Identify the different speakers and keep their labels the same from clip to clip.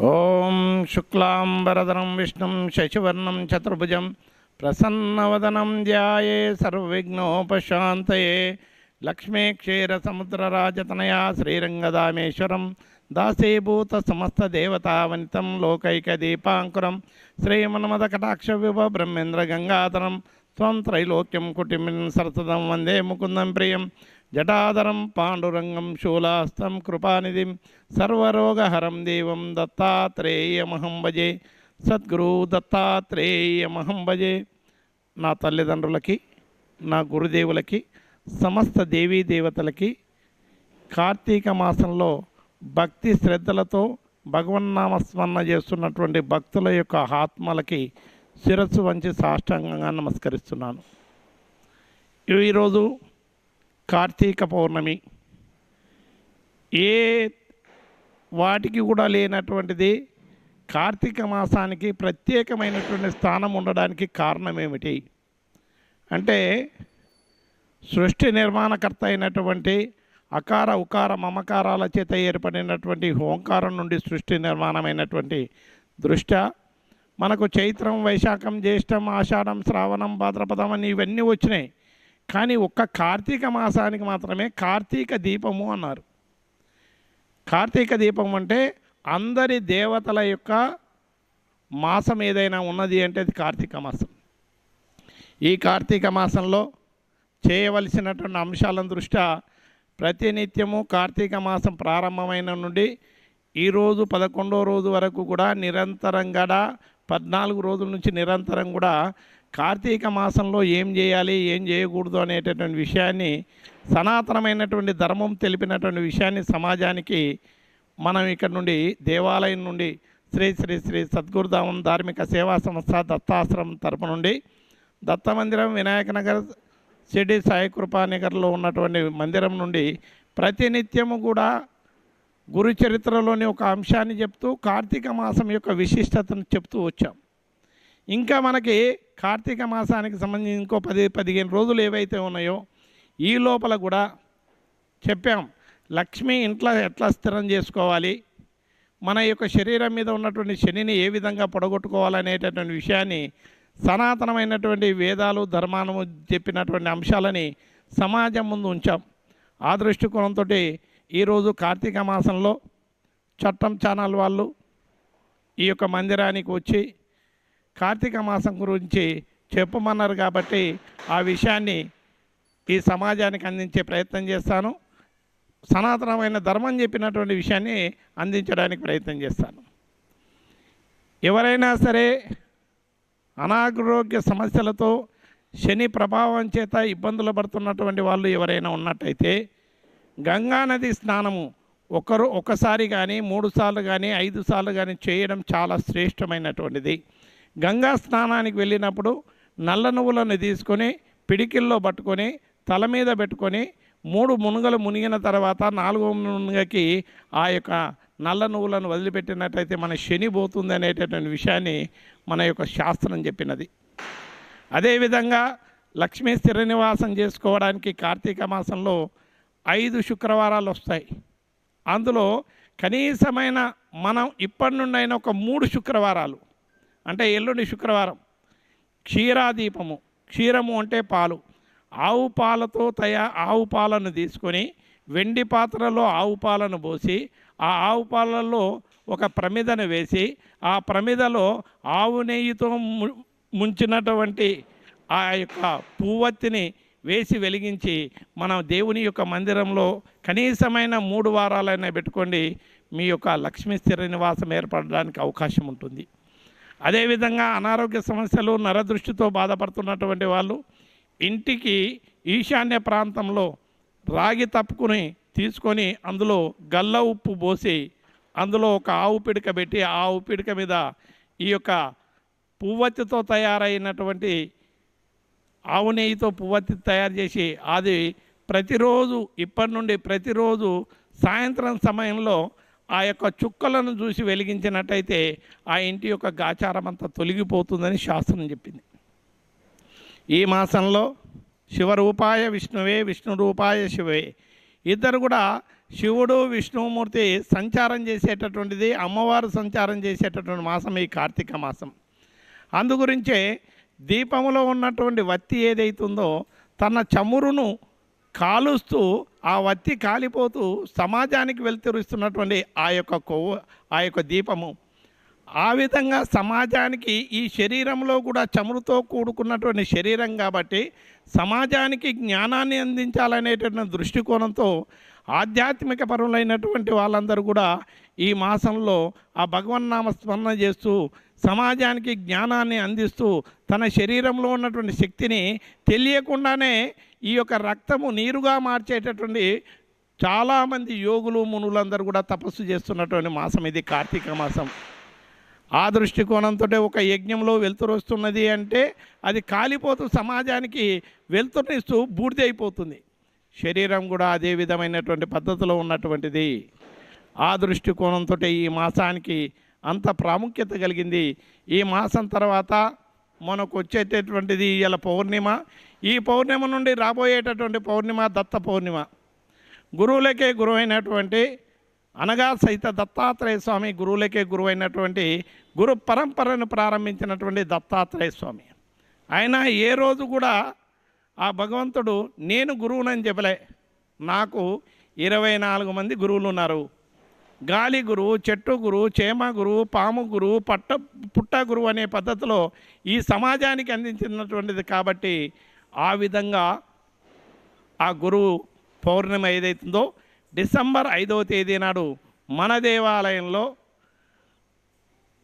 Speaker 1: ఓం శుక్లాంబరధరం విష్ణుం శశివర్ణం చతుర్భుజం ప్రసన్నవదనం ధ్యాయే సర్వవిఘ్నోపశాంతయే. లక్ష్మీ క్షీర సముద్రరాజతనయా శ్రీరంగదామేశ్వరం దాసీభూత సమస్త దేవతావనితం లోకైక దీపాంకురం శ్రీమన్మద కటాక్ష విభ బ్రహ్మేంద్ర గంగాధరం త్వం త్రైలోక్యం కుటుంబం సరసదం వందే ముకుందం ప్రియం. జటాధరం పాండురంగం శూలాస్తం కృపానిధిం సర్వరోగహరం దేవం దత్తాత్రేయమహం భజే. సద్గురు దత్తాత్రేయమహం భజే. నా తల్లిదండ్రులకి నా గురుదేవులకి సమస్త దేవీ దేవతలకి కార్తీక మాసంలో భక్తి శ్రద్ధలతో భగవన్నామస్మరణ చేస్తున్నటువంటి భక్తుల యొక్క ఆత్మలకి శిరస్సు వంచి సాష్టాంగంగా నమస్కరిస్తున్నాను. ఈరోజు కార్తీక పౌర్ణమి. ఏ వాటికి కూడా లేనటువంటిది కార్తీక మాసానికి ప్రత్యేకమైనటువంటి స్థానం ఉండడానికి కారణం ఏమిటి అంటే సృష్టి నిర్మాణకర్త అయినటువంటి అకార ఉకార మమకారాల చేత ఏర్పడినటువంటి ఓంకారం నుండి సృష్టి నిర్మాణమైనటువంటి దృష్ట్యా మనకు చైత్రం వైశాఖం జ్యేష్టం ఆషాఢం శ్రావణం భాద్రపదం అని ఇవన్నీ వచ్చినాయి. కానీ ఒక్క కార్తీక మాసానికి మాత్రమే కార్తీక దీపము అన్నారు. కార్తీక దీపం అంటే అందరి దేవతల యొక్క మాసం ఏదైనా ఉన్నది అంటే అది కార్తీక మాసం. ఈ కార్తీక మాసంలో చేయవలసినటువంటి అంశాలను దృష్ట్యా ప్రతినిత్యము కార్తీక మాసం ప్రారంభమైన నుండి ఈరోజు పదకొండో రోజు వరకు కూడా నిరంతరంగా పద్నాలుగు రోజుల నుంచి నిరంతరం కూడా కార్తీక మాసంలో ఏం చేయాలి ఏం చేయకూడదు అనేటటువంటి విషయాన్ని సనాతనమైనటువంటి ధర్మం తెలిపినటువంటి విషయాన్ని సమాజానికి మనం ఇక్కడ నుండి దేవాలయం నుండి శ్రీ శ్రీ శ్రీ సద్గురుధామం ధార్మిక సేవా సంస్థ దత్తాశ్రమం తరపు నుండి దత్త మందిరం వినాయక నగర్ షిర్డి సాయి కృపానగర్లో ఉన్నటువంటి మందిరం నుండి ప్రతినిత్యము కూడా గురు చరిత్రలోని ఒక అంశాన్ని చెప్తూ కార్తీక మాసం యొక్క విశిష్టతను చెప్తూ వచ్చాం. ఇంకా మనకి కార్తీక మాసానికి సంబంధించి ఇంకో పది పదిహేను రోజులు ఏవైతే ఉన్నాయో ఈ లోపల కూడా చెప్పాం. లక్ష్మి ఇంట్లో ఎట్లా స్థిరం చేసుకోవాలి? మన యొక్క శరీరం మీద ఉన్నటువంటి శనిని ఏ విధంగా పొడగొట్టుకోవాలనేటటువంటి విషయాన్ని సనాతనమైనటువంటి వేదాలు ధర్మానము చెప్పినటువంటి అంశాలని సమాజం ముందు ఉంచాం. ఆ దృష్టికోణంతో ఈరోజు కార్తీక మాసంలో చట్టం ఛానల్ వాళ్ళు ఈ యొక్క మందిరానికి వచ్చి కార్తీక మాసం గురించి చెప్పమన్నారు కాబట్టి ఆ విషయాన్ని ఈ సమాజానికి అందించే ప్రయత్నం చేస్తాను. సనాతనమైన ధర్మం చెప్పినటువంటి విషయాన్ని అందించడానికి ప్రయత్నం చేస్తాను. ఎవరైనా సరే అనారోగ్య సమస్యలతో శని ప్రభావం చేత ఇబ్బందులు పడుతున్నటువంటి వాళ్ళు ఎవరైనా ఉన్నట్టయితే గంగా నది స్నానము ఒకరు ఒకసారి కానీ మూడు సార్లు కానీ ఐదు సార్లు కానీ చేయడం చాలా శ్రేష్టమైనటువంటిది. గంగా స్నానానికి వెళ్ళినప్పుడు నల్ల నువ్వులను తీసుకొని పిడికిల్లో పట్టుకొని తల మీద పెట్టుకొని మూడు మునుగలు మునిగిన తర్వాత నాలుగో మునుగకి ఆ యొక్క నల్ల నువ్వులను వదిలిపెట్టినట్టయితే మన శని పోతుంది అనేటటువంటి విషయాన్ని మన యొక్క శాస్త్రం చెప్పినది. అదేవిధంగా లక్ష్మీ స్థిర నివాసం చేసుకోవడానికి కార్తీక మాసంలో ఐదు శుక్రవారాలు వస్తాయి. అందులో కనీసమైన మనం ఇప్పటి నుండి అయినా ఒక మూడు శుక్రవారాలు అంటే ఎల్లుండి శుక్రవారం. క్షీరాదీపము. క్షీరము అంటే పాలు. ఆవు పాలతో తయా ఆవు పాలను తీసుకొని వెండి పాత్రలో ఆవు పాలను పోసి ఆ ఆవు పాలలో ఒక ప్రమిదను వేసి ఆ ప్రమిదలో ఆవు నెయ్యితో ము- ముంచినటువంటి ఆ యొక్క పువ్వత్తిని వేసి వెలిగించి మనం దేవుని యొక్క మందిరంలో కనీసమైన మూడు వారాలైనా పెట్టుకోండి మీ యొక్క లక్ష్మీ స్థిర నివాసం ఏర్పడడానికి అవకాశం ఉంటుంది. అదేవిధంగా అనారోగ్య సమస్యలు నరదృష్టితో బాధపడుతున్నటువంటి వాళ్ళు ఇంటికి ఈశాన్య ప్రాంతంలో రాగి తప్పుకుని తీసుకొని అందులో గల్ల ఉప్పు పోసి అందులో ఒక ఆవు పిడక పెట్టి ఆ ఆవు పిడక మీద ఈ యొక్క పువ్వత్తితో తయారైనటువంటి ఆవు నెయ్యితో పువ్వత్తి తయారు చేసి అది ప్రతిరోజు ఇప్పటి నుండి ప్రతిరోజు సాయంత్రం సమయంలో ఆ యొక్క చుక్కలను చూసి వెలిగించినట్టయితే ఆ ఇంటి యొక్క గాచారం అంతా తొలగిపోతుందని శాస్త్రం చెప్పింది. ఈ మాసంలో శివరూపాయ విష్ణువే విష్ణు రూపాయ శివే. ఇద్దరు కూడా శివుడు విష్ణుమూర్తి సంచారం చేసేటటువంటిది అమ్మవారు సంచారం చేసేటటువంటి మాసం ఈ కార్తీక మాసం. అందుగురించే దీపంలో ఉన్నటువంటి వత్తి ఏదైతుందో తన చమురును కాలుస్తూ ఆ వత్తి కాలిపోతూ సమాజానికి వెళ్తురుస్తున్నటువంటి ఆ యొక్క కొవ్వు ఆ యొక్క దీపము. ఆ విధంగా సమాజానికి ఈ శరీరంలో కూడా చమురుతో కూడుకున్నటువంటి శరీరం కాబట్టి సమాజానికి జ్ఞానాన్ని అందించాలనేటువంటి దృష్టికోణంతో ఆధ్యాత్మిక పరులైనటువంటి వాళ్ళందరూ కూడా ఈ మాసంలో ఆ భగవన్నామ స్మరణ చేస్తూ సమాజానికి జ్ఞానాన్ని అందిస్తూ తన శరీరంలో ఉన్నటువంటి శక్తిని తెలియకుండానే ఈ యొక్క రక్తము నీరుగా మార్చేటటువంటి చాలామంది యోగులు మునులందరూ కూడా తపస్సు చేస్తున్నటువంటి మాసం ఇది కార్తీక మాసం. ఆ దృష్టికోణంతో ఒక యజ్ఞంలో వెలుతురు వస్తున్నది అంటే అది కాలిపోతూ సమాజానికి వెలుతురునిస్తూ బూడిద అయిపోతుంది. శరీరం కూడా అదే విధమైనటువంటి పద్ధతిలో ఉన్నటువంటిది. ఆ దృష్టికోణంతో ఈ మాసానికి అంత ప్రాముఖ్యత కలిగింది. ఈ మాసం తర్వాత మనకు వచ్చేటటువంటిది ఇలా పౌర్ణిమ. ఈ పౌర్ణిమ నుండి రాబోయేటటువంటి పౌర్ణిమ దత్త పౌర్ణిమ. గురువులకే గురువైనటువంటి అనగా సహిత దత్తాత్రేయ స్వామి గురువులకే గురువైనటువంటి గురు పరంపరను ప్రారంభించినటువంటి దత్తాత్రేయ స్వామి. ఆయన ఏ రోజు కూడా ఆ భగవంతుడు నేను గురువునని చెప్పలే. నాకు ఇరవై నాలుగు మంది గురువులు ఉన్నారు గాలి గురువు చెట్టు గురువు చేమ గురు పాము గురు పట్ట పుట్ట గురు అనే పద్ధతిలో ఈ సమాజానికి అందించినటువంటిది కాబట్టి ఆ విధంగా ఆ గురువు పౌర్ణమి ఏదైతుందో డిసెంబర్ ఐదవ తేదీ నాడు మన దేవాలయంలో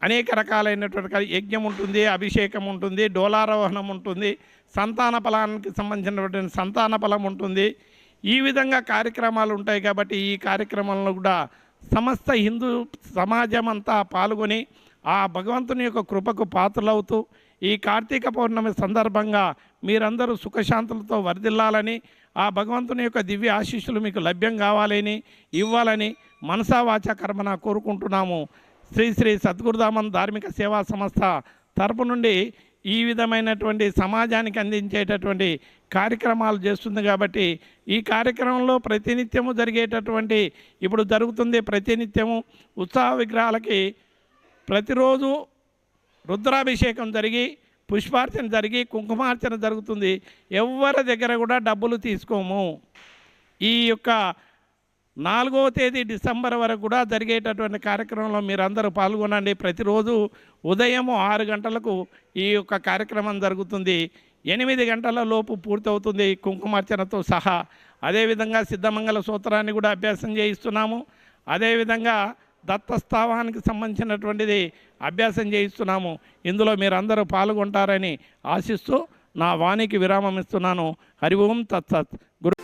Speaker 1: అనేక రకాలైనటువంటి యజ్ఞం ఉంటుంది అభిషేకం ఉంటుంది డోలారోహణం ఉంటుంది సంతాన ఫలానికి సంబంధించినటువంటి సంతాన ఫలం ఉంటుంది. ఈ విధంగా కార్యక్రమాలు ఉంటాయి కాబట్టి ఈ కార్యక్రమంలో కూడా సమస్త హిందూ సమాజం అంతా పాల్గొని ఆ భగవంతుని యొక్క కృపకు పాత్రలవుతూ ఈ కార్తీక పౌర్ణమి సందర్భంగా మీరందరూ సుఖశాంతులతో వర్ధిల్లాలని ఆ భగవంతుని యొక్క దివ్య ఆశీస్సులు మీకు లభ్యం కావాలని ఇవ్వాలని మనసా కర్మన కోరుకుంటున్నాము. శ్రీ శ్రీ సద్గురుధామన్ ధార్మిక సేవా సంస్థ తరపు నుండి ఈ విధమైనటువంటి సమాజానికి అందించేటటువంటి కార్యక్రమాలు చేస్తుంది కాబట్టి ఈ కార్యక్రమంలో ప్రతినిత్యము జరిగేటటువంటి ఇప్పుడు జరుగుతుంది ప్రతినిత్యము ఉత్సాహ విగ్రహాలకి ప్రతిరోజు రుద్రాభిషేకం జరిగి పుష్పార్చన జరిగి కుంకుమార్చన జరుగుతుంది. ఎవరి దగ్గర కూడా డబ్బులు తీసుకోము. ఈ యొక్క నాలుగవ తేదీ డిసెంబర్ వరకు కూడా జరిగేటటువంటి కార్యక్రమంలో మీరందరూ పాల్గొనండి. ప్రతిరోజు ఉదయం ఆరు గంటలకు ఈ యొక్క కార్యక్రమం జరుగుతుంది. ఎనిమిది గంటల లోపు పూర్తవుతుంది కుంకుమార్చనతో సహా. అదేవిధంగా సిద్ధమంగళ సూత్రాన్ని కూడా అభ్యాసం చేయిస్తున్నాము. అదేవిధంగా దత్తస్థావానికి సంబంధించినటువంటిది అభ్యాసం చేయిస్తున్నాము. ఇందులో మీరందరూ పాల్గొంటారని ఆశిస్తూ నా వాణికి విరామం ఇస్తున్నాను. హరి ఓం తత్సత్. గురు